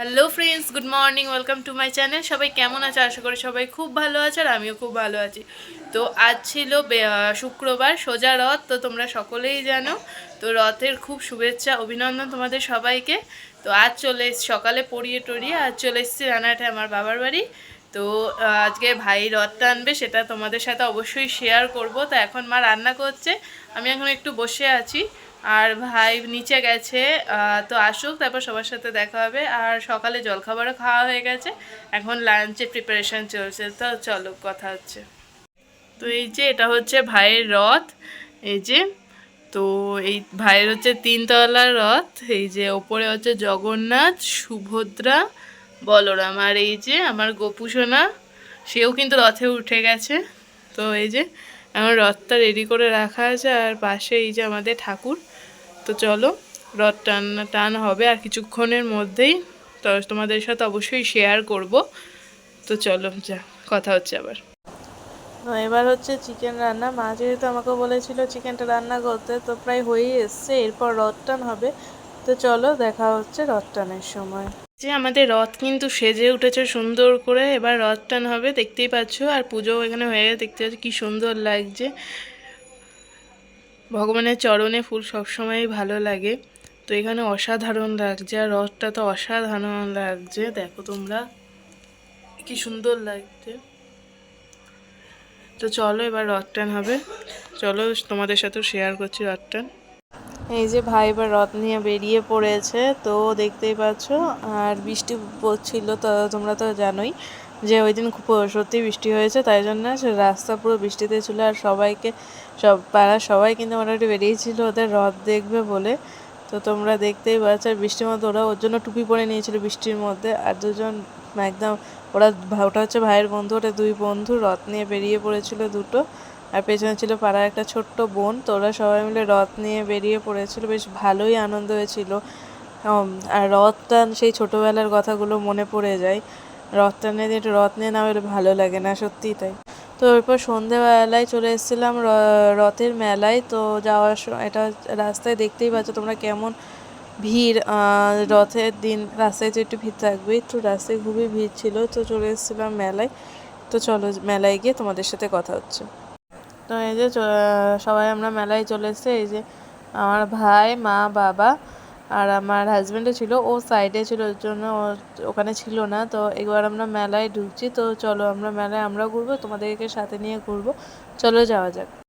Hello friends good morning welcome to my channel সবাই কেমন আছে? আশা করি সবাই খুব ভালো আছে আর আমিও খুব ভালো আছি। তো আজ ছিল শুক্রবার, সোজা রথ, তো তোমরা সকলেই জানো। তো রথের খুব শুভেচ্ছা, অভিনন্দন তোমাদের সবাইকে। তো আজ চলে এসছি, সকালে পড়িয়ে টড়িয়ে আজ চলে এসেছি রানাঘাটে আমার বাবার বাড়ি। তো আজকে ভাই রথটা আনবে, সেটা তোমাদের সাথে অবশ্যই শেয়ার করব। তো এখন মা রান্না করছে, আমি এখন একটু বসে আছি। আর ভাই নিচে গেছে তো আসুক, তারপর সবার সাথে দেখা হবে। আর সকালে জলখাবারও খাওয়া হয়ে গেছে, এখন লাঞ্চের প্রিপারেশন চলছে। তো চলো, কথা হচ্ছে। তো এই যে, এটা হচ্ছে ভাইয়ের রথ। এই যে, তো এই ভাইয়ের হচ্ছে তিনতলার রথ। এই যে, ওপরে হচ্ছে জগন্নাথ, সুভদ্রা, বলরাম। আর এই যে, আমার গোপুসোনা সেও কিন্তু রথে উঠে গেছে। তো এই যে আমার রথটা রেডি করে রাখা আছে। আর পাশে এই যে, আমাদের ঠাকুর। তো চলো রথ টান টান হবে আর কিছুক্ষণের মধ্যেই তো তোমাদের সাথে অবশ্যই শেয়ার করব। তো চলো যা কথা হচ্ছে আবার। তো এবার হচ্ছে চিকেন রান্না। মা যেহেতু আমাকে বলেছিল চিকেনটা রান্না করতে তো প্রায় হয়েই এসছে এরপর রথ টান হবে। তো চলো দেখা হচ্ছে রথ টানের সময়। যে আমাদের রথ কিন্তু সেজে উঠেছে সুন্দর করে। এবার রথ টান হবে দেখতেই পাচ্ছো। আর পুজো এখানে হয়ে দেখতে পাচ্ছ কি সুন্দর লাগছে। ভগবানের চরণে ফুল সবসময়ই ভালো লাগে। তো এখানে অসাধারণ লাগছে, আর রথটা তো অসাধারণ লাগছে। দেখো তোমরা, কি সুন্দর লাগছে। তো চলো এবার রথ টান হবে। চলো তোমাদের সাথেও শেয়ার করছি রথ টান। এই যে ভাই এবার রথ নিয়ে বেরিয়ে পড়েছে, তো দেখতেই পাচ্ছ, আর বৃষ্টি পড়ছিল তো তোমরা তো জানোই। যে ওই দিন খুব সত্যি বৃষ্টি হয়েছে, তাই জন্য রাস্তা পুরো বৃষ্টিতে ছিল আর সবাইকে, সব পাড়ার সবাই কিন্তু মোটামুটি বেরিয়েছিল ওদের রথ দেখবে বলে। তো তোমরা দেখতেই পাচ্ছ, আর বৃষ্টির মধ্যে ওরা ওর জন্য টুপি পরে নিয়েছিল বৃষ্টির মধ্যে। আর দুজন একদম, ওরা ওটা হচ্ছে ভাইয়ের বন্ধু, ওটা দুই বন্ধু, রথ নিয়ে বেরিয়ে পড়েছিল দুটো। আর পেছনে ছিল পাড়ার একটা ছোট্ট বোন, তো ওরা সবাই মিলে রথ নিয়ে বেরিয়ে পড়েছিল, বেশ ভালোই আনন্দ হয়েছিল। আর রথটা সেই ছোটোবেলার কথাগুলো মনে পড়ে যায়। রথ নিয়ে না হলে ভালো লাগে না, সত্যিই তাই। তো এরপর সন্ধেবেলায় চলে এসেছিলাম রথের মেলায়, তো যাওয়ার এটা রাস্তায় দেখতেই পাচ্ছ তোমরা কেমন ভিড়। রথের দিন, রাস্তায় তো একটু ভিড় থাকবেই তো রাস্তায় খুবই ভিড় ছিল, তো চলে এসেছিলাম মেলায়। তো চলো মেলায় গিয়ে তোমাদের সাথে কথা হচ্ছে। তো এই যে সবাই আমরা মেলায় চলে এসেছি, এই যে আমার ভাই, মা, বাবা আর আমার হাজব্যান্ডও ছিল, ও সাইডে ছিল, ওর জন্য ওখানে ছিল না। তো এবার আমরা মেলায় ঢুকছি, তো চলো আমরা মেলায় আমরা ঘুরবো, তোমাদেরকে সাথে নিয়ে ঘুরবো। চলো যাওয়া যাক।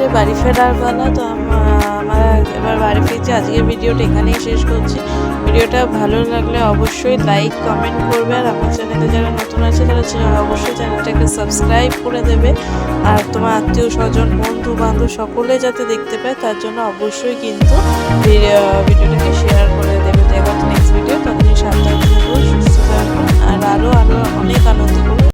তো বাড়ি ফেরার বেলা তো আমার এবার বাড়ি ফিরছি। আজকের ভিডিওটা এখানেই শেষ করছি। ভিডিওটা ভালো লাগলে অবশ্যই লাইক কমেন্ট করবে। আর আমার চ্যানেলে যারা নতুন আছে, তারা অবশ্যই চ্যানেলটাকে সাবস্ক্রাইব করে দেবে। আর তোমার আত্মীয় স্বজন, বন্ধু, বান্ধব সকলে যাতে দেখতে পায়, তার জন্য অবশ্যই কিন্তু ভিডিও- ভিডিওটাকে শেয়ার করে দেবে। দেখা নেক্সট ভিডিও ততদিন সাবধানে সুস্থ থাকুন আর আরও আরও অনেক আনন্দ